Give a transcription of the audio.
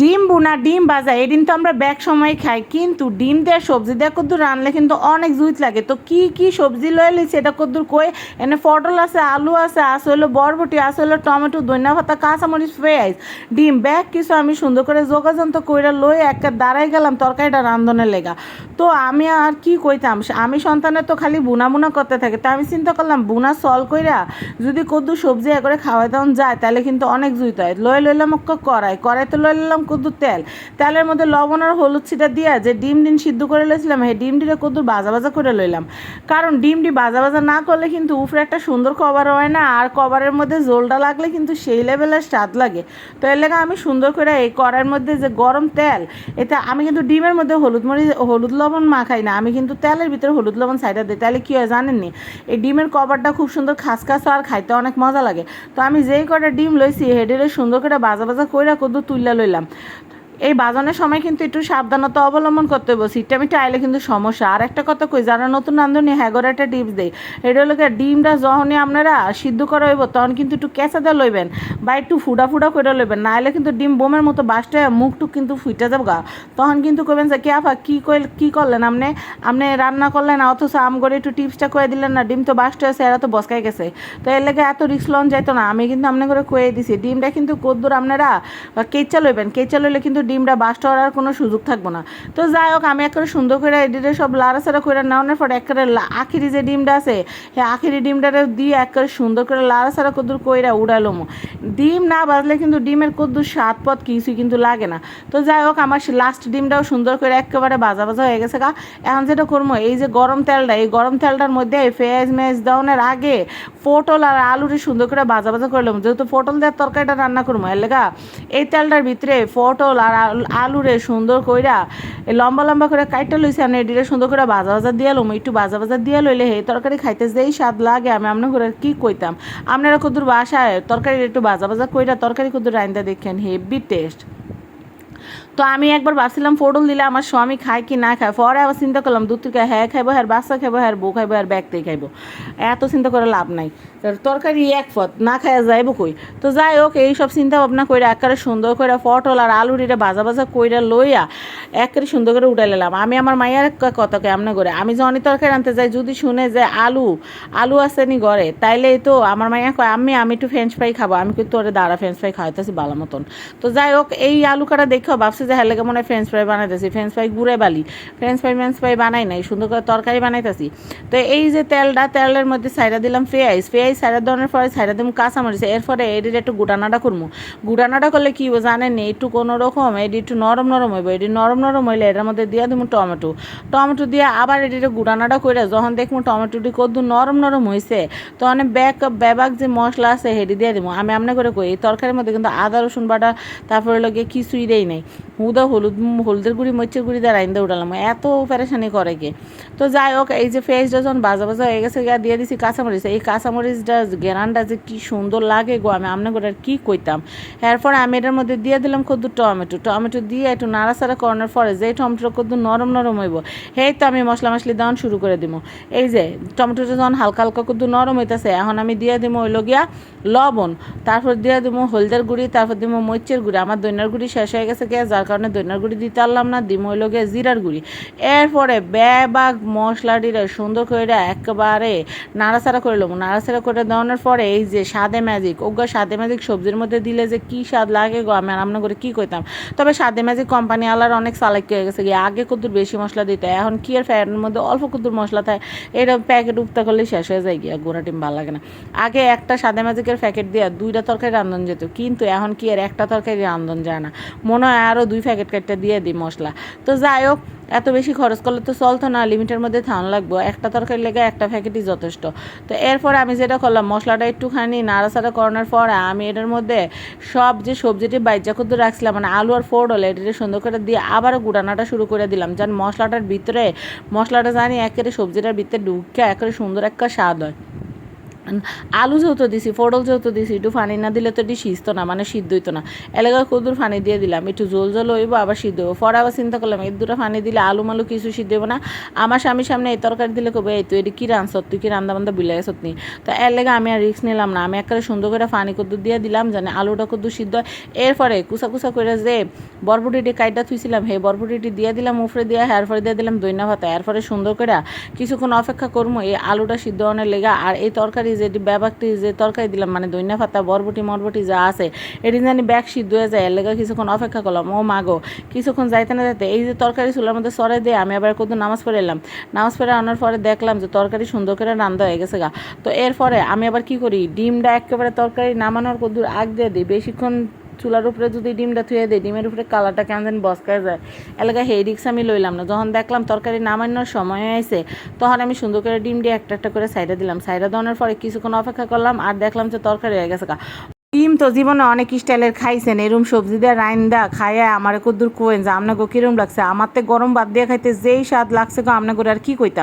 ডিম বুনা, ডিম ভাজা, এই তো আমরা ব্যাগ সময় খাই, কিন্তু ডিম দিয়ে সবজি দিয়ে কদ্দুর রানলে কিন্তু অনেক জুইত লাগে। তো কি কি সবজি লয়ে লিছি এটা কদ্দুর কই? এনে পটল আছে, আলু আছে আছে হলো বরবটি, আছে হলো টমেটো, ধনিয়া ভাতা কাঁচামরিচ, পেঁয়াজ। ডিম, ব্যাগ কিছু আমি সুন্দর করে যোগাযন্ত কইরা লই একটা দাঁড়াই গেলাম তরকারিটা রান্ধনের লেগা। তো আমি আর কি কইতাম আমি সন্তানের তো খালি বুনা বুনা করতে থাকে, তো আমি চিন্তা করলাম বুনা সল কইরা যদি কদ্দুর সবজি করে খাওয়াই দাওয়ান যায়, তাহলে কিন্তু অনেক জুইত হয়। লয়ে লইলাম কড়াই, কড়াইতে লয়ে নিলাম কদ্দুর তেল। তেলের মধ্যে লবণ আর হলুদ ছিটা দিয়া যে ডিম ডিম সিদ্ধ করে লইছিলাম সেই ডিম ডিটা কদ্দুর ভাজা ভাজা করে লইলাম। কারণ ডিম ডি ভাজা ভাজা না করলে কিন্তু উপরে একটা সুন্দর কভার হয় না, আর কভারের মধ্যে জোলটা লাগলে কিন্তু সেই লেভেলের স্বাদ লাগে। তো এর লেগে আমি সুন্দর করে এই কড়াইয়ের মধ্যে যে গরম তেল এটা আমি কিন্তু ডিমের মধ্যে হলুদ মরিচ, হলুদ লবণ মাখাই না। আমি কিন্তু তেলের ভিতরে হলুদ লবণ সাইডা দিই। তাহলে কী হয় জানেননি? এই ডিমের কভারটা খুব সুন্দর খাসখাস আর খাইতে অনেক মজা লাগে। তো আমি যেই কটা ডিম লইছি হেডেরে সুন্দর করে বাজা ভাজা কইরা কদ্দু তুইলা লইলাম। 对。এই বাজানোর সময় কিন্তু একটু সাবধানতা অবলম্বন করতে হবে সিটটা আইলে কিন্তু সমস্যা। আর একটা কথা কই, যারা নতুন রাঁধুনি হ্যাগর একটা টিপস দেয় এটা হলো ডিমটা যখনই আপনারা সিদ্ধ করা হইব, তখন কিন্তু একটু কেঁচা দিয়ে লইবেন বা একটু ফুডা ফুটা করে লইবেন। নাহলে কিন্তু ডিম বোমের মতো বাসটা মুখটুক কিন্তু ফুটে যাব গা। তখন কিন্তু কইবেন যে, কে আপা, কী কইল, কী করলেন আপনি? আপনি রান্না করলেন অথচ আম করে একটু টিপসটা কয়ে দিলেন না, ডিম তো বাসটা আছে এরা তো বসকাই গেছে। তো এর লেগে এত রিক্স লন যাইতো না, আমি কিন্তু আপনি করে কয়ে দিছি, ডিমটা কিন্তু কদ্দুর আপনারা কেচা লইবেন, কেচা লইলে কিন্তু ডিমটা বাস্ট হওয়ার আর কোনো সুযোগ থাকব না। তো যাই হোক, আমি একেবারে সুন্দর করে এডিটে সব লাড়াচাড়া করে নেওয়ানোর পর একেবারে আখিরি যে ডিমটা আছে হ্যাঁ আখিরি ডিমটারে দিয়ে একেবারে সুন্দর করে লাড়াচাড়া কদ্দুর কইরা উড়াইলাম ডিম না বাজলে কিন্তু ডিমের কদ্দুর স্বাদ পথ কিছুই কিন্তু লাগে না। তো যাই হোক, আমার লাস্ট ডিমটাও সুন্দর করে একেবারে বাজা বাজা হয়ে গেছে গা। এখন যেটা করব, এই যে গরম তেলটা, এই গরম তেলটার মধ্যে ফেজ মেজ দেওয়ানোর আগে পটল আর আলুরে সুন্দর করে বাজা ভাজা করলাম যেহেতু পটল দেওয়ার তরকারিটা রান্না করব, এর লেগা এই তেলটার ভিতরে পটল আর আলুরে সুন্দর কইরা লম্বা লম্বা করে কাইটা লইছি, আমি এডিরে সুন্দর করে বাজা ভাজা দিয়া লম, একটু বাজা ভাজা দিয়া লইলে হে তরকারি খাইতে যেই স্বাদ লাগে, আমি আপনার করে কি কইতাম। আপনারা কদুর বাসায় তরকারি একটু বাজা বাজা কইরা তরকারি কদুর রাইন্দা দেখেন, হেভি টেস্ট। তো আমি একবার ভাবছিলাম ফোটল দিলে আমার স্বামী খায় কি না খায়। পরে আবার চিন্তা করলাম দূর থেকে হ্যাঁ খাইবো হ্যাঁ বাচ্চা খাইবো হ্যাঁ বউ খাইবো হ্যাঁ ব্যাগতেই খাইবো। এত চিন্তা করে লাভ নাই। তরকারি এক পথ না খাইয়া যাইব কই? তো যাই হোক এইসব চিন্তা ভাবনা করে একেবারে সুন্দর করে পটল আর আলু রিটা ভাজা ভাজা কইরা লইয়া একেবারে সুন্দর করে উঠাই নিলাম। আমি আমার মায়ের কথা কেমন করে, আমি যখনই তরকারি আনতে যাই, যদি শুনে যে আলু আলু আছে নি ঘরে তাইলে তো আমার মাইয়া কয় আমি আমি একটু ফ্রেঞ্চ ফ্রাই খাব, আমি কিন্তু তোরে দাঁড়া ফ্রেঞ্চ ফ্রাই খাওয়াইতেছি ভালো মতন। তো যাই হোক, এই আলু কাটা দেখো ভাবছি যে হ্যাঁ মনে হয় ফ্রেঞ্চ ফ্রাই বানাইতেছি। ফ্রেঞ্চ ফ্রাই গুড়ে বালি। ফ্রেঞ্চ ফ্রাই ফ্রেঞ্চ ফ্রাই বানাই নাই, সুন্দর করে তরকারি বানাইতেছি। তো এই যে তেলটা, তেলের মধ্যে সাইডা দিলাম পেঁয়াজ পেঁয়াজ সাইডা দেওয়ার পরে সাইডা দিলাম কাঁচামরিচ। এরপরে এটির একটু গুটানাটা করব। গুটানাটা করলে কি জানেন? একটু কোনো রকম এটি একটু নরম নরম হইব। এটি নরম নরম হইলে এটার মধ্যে দিয়ে দিব টমেটো। টমেটো দিয়ে আবার এটিতে গুটানাটা করে যখন দেখব টমেটোটি কদ্দু নরম নরম হয়েছে তখন ব্যাক ব্যাবাক যে মশলা আছে, হেডি দিয়ে দিব। আমি আমনে করে কই, এই তরকারির মধ্যে কিন্তু আদা, রসুন বাটা, তারপরে লগে কিছুই দেই নাই। হুদা হলুদ হলুদের গুঁড়ি, মরিচের গুঁড়ি দিয়ে রাইন্দা উঠালাম। এত প্যারেশানি করে কে? তো যাই হোক, এই যে ফেস যখন বাজা বাজা হয়ে গেছে, গিয়া দিয়ে দিছি কাঁচামরিচ। এই কাঁচামরিচটা গেরানটা যে কি সুন্দর লাগে গো, আমি আমনে করে আর কি কইতাম। এরপর আমি এটার মধ্যে দিয়ে দিলাম কদ্দু টমেটো। টমেটো দিয়ে একটু নাড়াচাড়া করানোর পরে যে টমেটো কদ্দু নরম নরম হইব, সেই তো আমি মশলা মশলি দেওয়ান শুরু করে দিব এই যে টমেটোটা যখন হালকা হালকা কদ্দু নরম হইতেছে, এখন আমি দিয়ে দিব হইল গিয়া লবণ। তারপর দিয়ে দিব হলদের গুঁড়ি, তারপর দিব মরিচের গুঁড়ি। আমার দইনার গুঁড়ি শেষ হয়ে গেছে গিয়া কারণে দইনার গুঁড়ি দিতে পারলাম না দিব হইল গিয়া জিরার গুঁড়ি। এরপরে ব্যাবাগ মশলাটিরে সুন্দর করে একেবারে নাড়াচাড়া করে লব। নাড়াচাড়া করে দেওয়ানোর পরে এই যে স্বাদে ম্যাজিক ওগো স্বাদে ম্যাজিক সবজির মধ্যে দিলে যে কি স্বাদ লাগে গো, আমি রান্না করে কি করতাম তবে স্বাদে ম্যাজিক কোম্পানি আলার অনেক চালাক হয়ে গেছে গিয়ে, আগে কদ্দুর বেশি মশলা দিতে, এখন কি আর ফ্যানের মধ্যে অল্প কদ্দুর মশলা থাকে এটা প্যাকেট উপতা করলে শেষ হয়ে যায় গিয়া, গোড়া টিম ভালো লাগে না। আগে একটা সাদে ম্যাজিকের প্যাকেট দিয়ে দুইটা তরকারি রান্ধন যেত, কিন্তু এখন কি আর একটা তরকারি রান্ধন যায় না। মনে হয় আরও দুই প্যাকেট কেটে দিয়ে দিই মশলা। তো যাই হোক এত বেশি খরচ করলে তো চলতো না, লিমিটের মধ্যে থান লাগবো। একটা তরকারি লেগে একটা প্যাকেটই যথেষ্ট। তো এরপর আমি যেটা করলাম, মশলাটা একটুখানি নাড়াচাড়া করানোর পর আমি এটার মধ্যে সব যে সবজিটি বাইজা করতে রাখছিলাম মানে আলু আর ফোড়ল এটা সুন্দর করে দিয়ে আবারও গুড়ানোটা শুরু করে দিলাম। যেন মশলাটার ভিতরে, মশলাটা জানি একেবারে সবজিটার ভিতরে ঢুকে একেবারে সুন্দর একটা স্বাদ হয়। আলু যেহেতু দিছি, পটল যেহেতু দিছি, একটু পানি না দিলে তো এটি সিজতো না মানে সিদ্ধ হইতো না। এলাকা কদুর পানি দিয়ে দিলাম, একটু জল জল হইব, আবার সিদ্ধ হইব। পরে আবার চিন্তা করলাম, এই দুটো পানি দিলে আলু মালু কিছু সিদ্ধ হইব না। আমার স্বামীর সামনে এই তরকারি দিলে কবে এই তো এটি কী রান তুই কি রান্দা বান্দা বিলে গেছত নি? তো এর লেগে আমি আর রিস্ক নিলাম না। আমি একেবারে সুন্দর করে পানি কদ্দুর দিয়ে দিলাম জানে আলুটা কদ্দুর সিদ্ধ হয়। এরপরে কুচা কুচা করে যে বরবটিটি কাইটা থুইছিলাম হে বরবটিটি দিয়ে দিলাম, উফরে দিয়ে পরে দিয়ে দিলাম দইনা ভাতা। এরপরে সুন্দর করে কিছুক্ষণ অপেক্ষা করব, এই আলুটা সিদ্ধ হওয়ার লেগা। আর এই তরকারি যে ব্যাপারটি যে তরকারি দিলাম মানে দইনা ফাতা বরবটি মরবটি যা আছে, এটি জানি ব্যাগ সিদ্ধ হয়ে যায়, এর লেগে কিছুক্ষণ অপেক্ষা করলাম, ও মাগো কিছুক্ষণ যাইতে না যাইতে এই যে তরকারি চুলার মধ্যে সরে দিয়ে আমি আবার কত নামাজ পড়ে এলাম। নামাজ পড়ে আনার পরে দেখলাম যে তরকারি সুন্দর করে রান্না হয়ে গেছে গা। তো এরপরে আমি আবার কি করি, ডিমটা একেবারে তরকারি নামানোর কদ্দুর আগ দিয়ে দিই, বেশিক্ষণ চুলার উপরে যদি ডিমটা থুয়ে দেয় ডিমের উপরে কালারটা কেমন যেন বসকায় যায়। এলাকায় হেই রিক্স আমি লইলাম না। যখন দেখলাম তরকারি নামানোর সময় হয়েছে, তখন আমি সুন্দর করে ডিম দিয়ে একটা একটা করে সাইডে দিলাম। সাইডে দেওয়ার পরে কিছুক্ষণ অপেক্ষা করলাম, আর দেখলাম যে তরকারি হয়ে গেছে ডিম তো জীবনে অনেক স্টাইলের খাইছেন এরম সবজি দিয়ে রাইন দা খাইয়া আমার কদ্দুর কোয়েন যে আপনাকে কিরম লাগছে? আমার তো গরম বাদ দিয়ে খাইতে যেই স্বাদ লাগছে গো আপনাকে আর কি কইতাম?